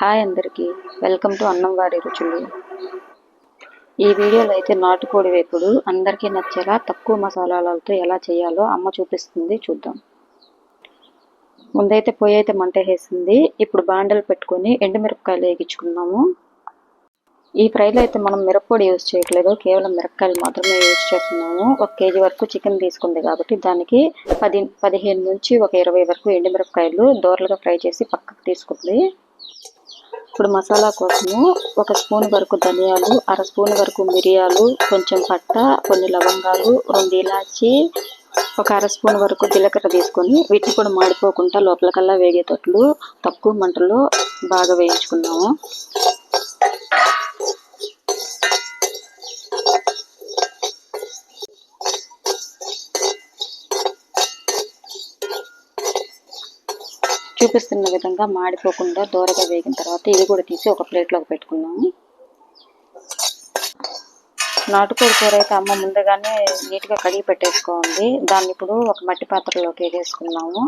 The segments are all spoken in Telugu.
హాయ్ అందరికీ. వెల్కమ్ టు అన్నం వారి రుచులు. ఈ వీడియోలో అయితే నాటుకోడి వేపుడు అందరికీ నచ్చేలా తక్కువ మసాలాలతో ఎలా చేయాలో అమ్మ చూపిస్తుంది చూద్దాం. ముందైతే పొయ్యి అయితే మంట వేసింది. ఇప్పుడు బాండలు పెట్టుకొని ఎండుమిరపకాయలు వేగించుకున్నాము ఈ ఫ్రైలో అయితే మనం మిరప్పొడి యూజ్ చేయట్లేదు. కేవలం మిరపకాయలు మాత్రమే యూజ్ చేస్తున్నాము. ఒక కేజీ వరకు చికెన్ తీసుకుంది కాబట్టి దానికి పది పదిహేను నుంచి ఒక ఇరవై వరకు ఎండుమిరపకాయలు దోరలుగా ఫ్రై చేసి పక్కకు తీసుకుంది. ఇప్పుడు మసాలా కోసము ఒక స్పూన్ వరకు ధనియాలు అర స్పూన్ వరకు మిరియాలు కొంచెం పట్ట కొన్ని లవంగాలు రెండు ఇలాచి ఒక అర స్పూన్ వరకు జీలకర్ర తీసుకొని వీటిని కూడా మాడిపోకుండా లోపలకల్లా వేగేటట్లు తక్కువ మంటలో బాగా వేయించుకున్నాము చూపిస్తున్న విధంగా మాడిపోకుండా దూరగా వేగిన తర్వాత ఇది కూడా తీసి ఒక ప్లేట్లోకి పెట్టుకున్నాము నాటుకోడి కూర అయితే అమ్మ ముందుగానే నీట్గా కడిగి పెట్టేసుకోండి. దాన్ని ఇప్పుడు ఒక మట్టి పాత్రలోకి వేసుకున్నాము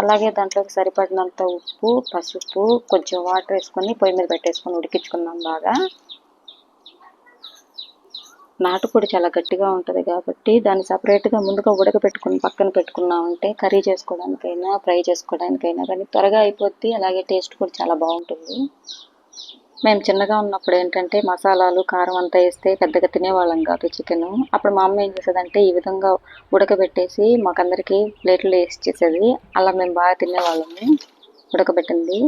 అలాగే దాంట్లోకి సరిపడినంత ఉప్పు పసుపు కొంచెం వాటర్ వేసుకొని పొయ్యి మీద పెట్టేసుకొని ఉడికించుకున్నాం బాగా. నాటుకోడి చాలా గట్టిగా ఉంటుంది కాబట్టి దాన్ని సపరేట్గా ముందుగా ఉడకబెట్టుకుని పక్కన పెట్టుకున్నామంటే కర్రీ చేసుకోవడానికైనా ఫ్రై చేసుకోవడానికైనా కానీ త్వరగా అయిపోద్ది. అలాగే టేస్ట్ కూడా చాలా బాగుంటుంది. మేము చిన్నగా ఉన్నప్పుడు ఏంటంటే మసాలాలు కారం అంతా వేస్తే పెద్దగా తినేవాళ్ళం కాదు చికెను. అప్పుడు మా అమ్మ ఏం చేసేదంటే ఈ విధంగా ఉడకబెట్టేసి మాకందరికీ ప్లేట్లు వేసి చేసేది. అలా మేము బాగా తినేవాళ్ళము ఉడకబెట్టింది.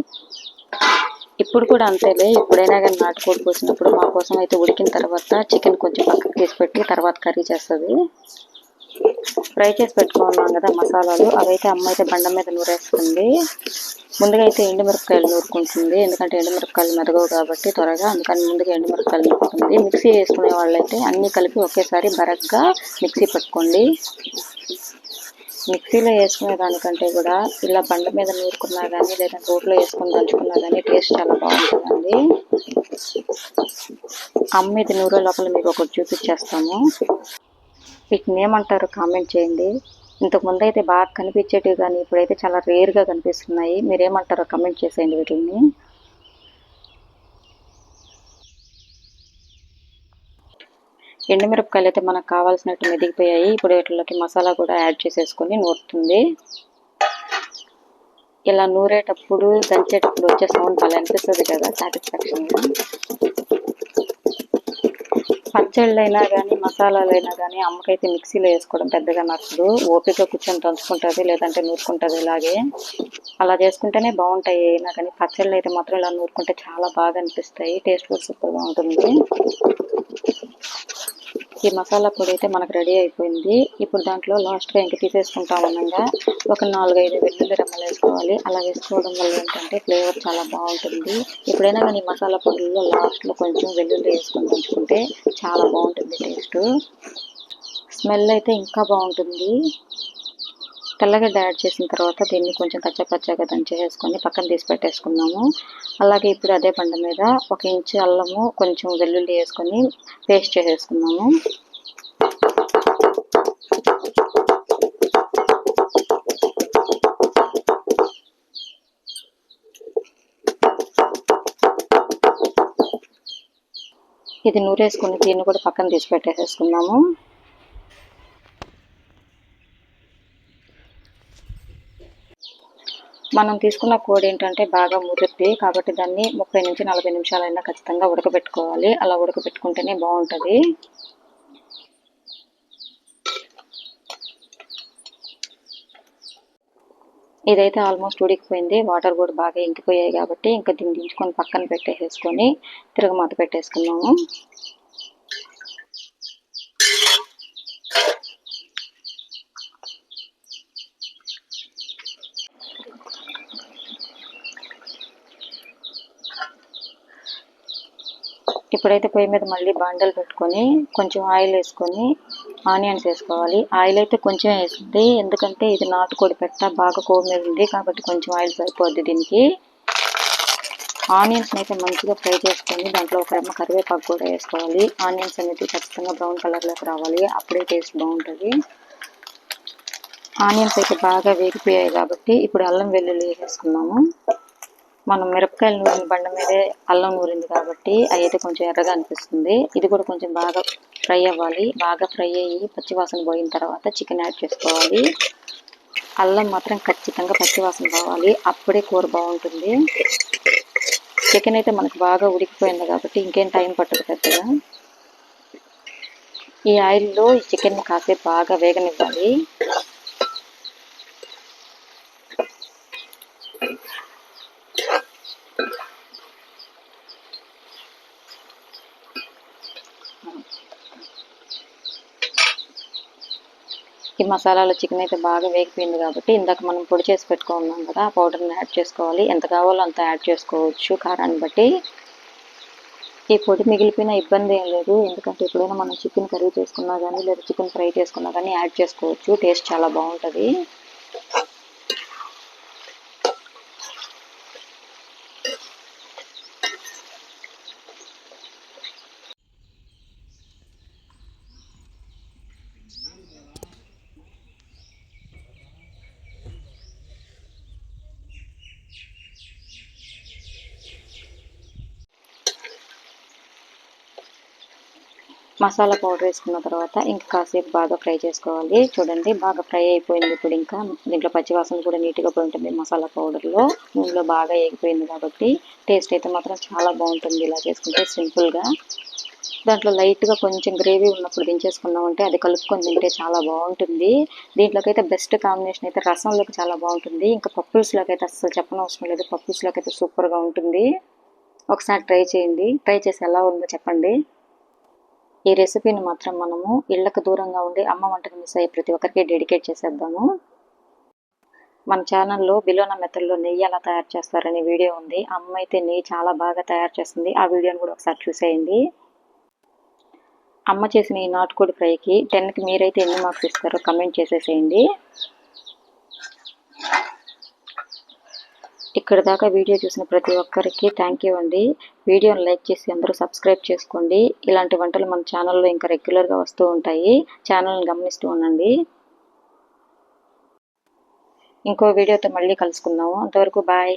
ఇప్పుడు కూడా అంతేలే. ఎప్పుడైనా కానీ నాటుకోడి పోసినప్పుడు మా కోసం అయితే ఉడికిన తర్వాత చికెన్ కొంచెం పక్కకు తీసి పెట్టి తర్వాత కర్రీ చేస్తుంది. ఫ్రై చేసి పెట్టుకున్నాం కదా మసాలాలు. అవైతే అమ్మ అయితే బండ మీద నూరేస్తుంది. ముందుగా అయితే ఎండుమిరపకాయలు నూరుకుంటుంది. ఎందుకంటే ఎండుమిరపకాయలు మెదగవు కాబట్టి త్వరగా అందుకని ముందుగా ఎండుమిరపకాయలు నూరుకుంటుంది. మిక్సీ వేసుకునే వాళ్ళైతే అన్నీ కలిపి ఒకేసారి బరగ్గా మిక్సీ పెట్టుకోండి. మిక్సీలో వేసుకునే దానికంటే కూడా ఇలా బండ మీద నూరుకున్నా కానీ లేదా రోట్లో వేసుకొని దంచుకున్నా కానీ టేస్ట్ చాలా బాగుంటుందండి. అమ్మ ఇది నూరే లోపల మీకు ఒకటి చూపించేస్తాము. వీటిని ఏమంటారు కామెంట్ చేయండి. ఇంతకు ముందు అయితే బాగా కనిపించేటివి కానీ ఇప్పుడైతే చాలా రేర్గా కనిపిస్తున్నాయి. మీరేమంటారో కమెంట్ చేసేయండి వీటిని. ఎండుమిరపకాయలు అయితే మనకు కావాల్సినట్టు మెదిగిపోయాయి. ఇప్పుడు వీటిలోకి మసాలా కూడా యాడ్ చేసేసుకొని నూరుతుంది. ఇలా నూరేటప్పుడు దంచేటప్పుడు వచ్చే సౌండ్ భలే అనిపిస్తుంది కదా సాటిస్ఫాక్షన్గా. పచ్చళ్ళైనా కానీ మసాలాలైనా కానీ అమ్మకైతే మిక్సీలో వేసుకోవడం పెద్దగా నచ్చదు. ఓపిక కూర్చొని దంచుకుంటుంది లేదంటే నూరుకుంటుంది ఇలాగే. అలా చేసుకుంటేనే బాగుంటాయి. అయినా కానీ పచ్చళ్ళు అయితే మాత్రం ఇలా నూరుకుంటే చాలా బాగా అనిపిస్తాయి. టేస్ట్ కూడా సూపర్గా ఉంటుంది. ఈ మసాలా పొడి అయితే మనకు రెడీ అయిపోయింది. ఇప్పుడు దాంట్లో లాస్ట్గా ఇంక తీసేసుకుంటాం అనగా ఒక నాలుగైదు వెల్లుల్లి రెమ్మలు వేసుకోవాలి. అలా వేసుకోవడం వల్ల ఏంటంటే ఫ్లేవర్ చాలా బాగుంటుంది. ఎప్పుడైనా కానీ మసాలా పొడిలో లాస్ట్లో కొంచెం వెల్లుల్లి వేసుకొని ఉంచుకుంటే చాలా బాగుంటుంది టేస్ట్ స్మెల్ అయితే ఇంకా బాగుంటుంది. తెల్లగడ్డ యాడ్ చేసిన తర్వాత దీన్ని కొంచెం కచ్చపచ్చగా దంచేసేసుకొని పక్కన తీసి పెట్టేసుకున్నాము. అలాగే ఇప్పుడు అదే పండు మీద ఒక ఇంచు అల్లము కొంచెం వెల్లుల్లి వేసుకొని పేస్ట్ చేసేసుకున్నాము. ఇది నూరేసుకుని దీన్ని కూడా పక్కన తీసి పెట్టేసేసుకున్నాము. మనం తీసుకున్న కోడి ఏంటంటే బాగా మురుద్ది. కాబట్టి దాన్ని ముప్పై నుంచి నలభై నిమిషాలైనా ఖచ్చితంగా ఉడకబెట్టుకోవాలి. అలా ఉడకబెట్టుకుంటేనే బాగుంటుంది. ఇదైతే ఆల్మోస్ట్ ఉడికిపోయింది. వాటర్ కూడా బాగా ఇంకిపోయాయి కాబట్టి ఇంకా దీన్ని దించుకొని పక్కన పెట్టేసేసుకొని తిరగమాత పెట్టేసుకున్నాము. ఇప్పుడైతే పొయ్యి మీద మళ్ళీ బాండలు పెట్టుకొని కొంచెం ఆయిల్ వేసుకొని ఆనియన్స్ వేసుకోవాలి. ఆయిల్ అయితే కొంచెం వేస్తుంది. ఎందుకంటే ఇది నాటుకోడి పెట్ట బాగా కోడి ఉంది కాబట్టి కొంచెం ఆయిల్ సరిపోద్ది దీనికి. ఆనియన్స్ అయితే మంచిగా ఫ్రై చేసుకొని దాంట్లో ఒక రెమ్మ కరివేపాకు కూడా వేసుకోవాలి. ఆనియన్స్ అనేది ఖచ్చితంగా బ్రౌన్ కలర్లోకి రావాలి. అప్పుడే టేస్ట్ బాగుంటుంది. ఆనియన్స్ అయితే బాగా వేగిపోయాయి కాబట్టి ఇప్పుడు అల్లం వెల్లుల్లి వేసుకున్నాము. మనం మిరపకాయలు నూరిన బండ మీదే అల్లం నూరింది కాబట్టి అయితే కొంచెం ఎర్రగా అనిపిస్తుంది. ఇది కూడా కొంచెం బాగా ఫ్రై అవ్వాలి. బాగా ఫ్రై అయ్యి పచ్చివాసన పోయిన తర్వాత చికెన్ యాడ్ చేసుకోవాలి. అల్లం మాత్రం ఖచ్చితంగా పచ్చివాసన పోవాలి. అప్పుడే కూర బాగుంటుంది. చికెన్ అయితే మనకు బాగా ఉడికిపోయింది కాబట్టి ఇంకేం టైం పట్టదు పెద్దగా. ఈ ఆయిల్లో ఈ చికెన్ కాసేపు బాగా వేగనివ్వాలి. ఈ మసాలాలో చికెన్ అయితే బాగా వేగిపోయింది కాబట్టి ఇందాక మనం పొడి చేసి పెట్టుకున్నాం కదా ఆ పౌడర్ని యాడ్ చేసుకోవాలి. ఎంత కావాలో అంత యాడ్ చేసుకోవచ్చు కారాన్ని బట్టి. ఈ పొడి మిగిలిపోయిన ఇబ్బంది ఏం లేదు. ఎందుకంటే ఎప్పుడైనా మనం చికెన్ కర్రీ చేసుకున్నా కానీ లేదా చికెన్ ఫ్రై చేసుకున్నా కానీ యాడ్ చేసుకోవచ్చు. టేస్ట్ చాలా బాగుంటుంది. మసాలా పౌడర్ వేసుకున్న తర్వాత ఇంకా కాసేపు బాగా ఫ్రై చేసుకోవాలి. చూడండి బాగా ఫ్రై అయిపోయింది ఇప్పుడు ఇంకా. దీంట్లో పచ్చివాసన కూడా నీట్గా పోయి ఉంటుంది మసాలా పౌడర్లో. నూనెలో బాగా ఎగిపోయింది కాబట్టి టేస్ట్ అయితే మాత్రం చాలా బాగుంటుంది ఇలా చేసుకుంటే సింపుల్గా. దాంట్లో లైట్గా కొంచెం గ్రేవీ ఉన్నప్పుడు దించేసుకున్నామంటే అది కలుపుకొని తింటే చాలా బాగుంటుంది. దీంట్లోకి అయితే బెస్ట్ కాంబినేషన్ అయితే రసంలోకి చాలా బాగుంటుంది. ఇంకా పప్పుల్స్లోకి అయితే అస్సలు చెప్పనవసరం లేదు. పప్పుల్స్లోకి అయితే సూపర్గా ఉంటుంది. ఒకసారి ట్రై చేయండి. ట్రై చేసి ఎలా ఉందో చెప్పండి. ఈ రెసిపీని మాత్రం మనము ఇళ్ళకు దూరంగా ఉండి అమ్మ వంటకు మిస్ అయ్యే ప్రతి ఒక్కరికి డెడికేట్ చేసేద్దాము. మన ఛానల్లో బిలోన మెథడ్లో నెయ్యి ఎలా తయారు చేస్తారనే వీడియో ఉంది. అమ్మ అయితే నెయ్యి చాలా బాగా తయారు చేస్తుంది. ఆ వీడియోని కూడా ఒకసారి చూసేయండి. అమ్మ చేసిన ఈ నాటుకోడి ఫ్రైకి టెన్కి మీరైతే ఎన్ని మార్క్స్ ఇస్తారో కమెంట్ చేసేసేయండి. ఇక్కడ దాకా వీడియో చూసిన ప్రతి ఒక్కరికి థ్యాంక్ యూ అండి. వీడియోని లైక్ చేసి అందరూ సబ్స్క్రైబ్ చేసుకోండి. ఇలాంటి వంటలు మన ఛానల్లో ఇంకా రెగ్యులర్గా వస్తూ ఉంటాయి. ఛానల్ని గమనిస్తూ ఉండండి. ఇంకో వీడియోతో మళ్ళీ కలుసుకుందాము. అంతవరకు బాయ్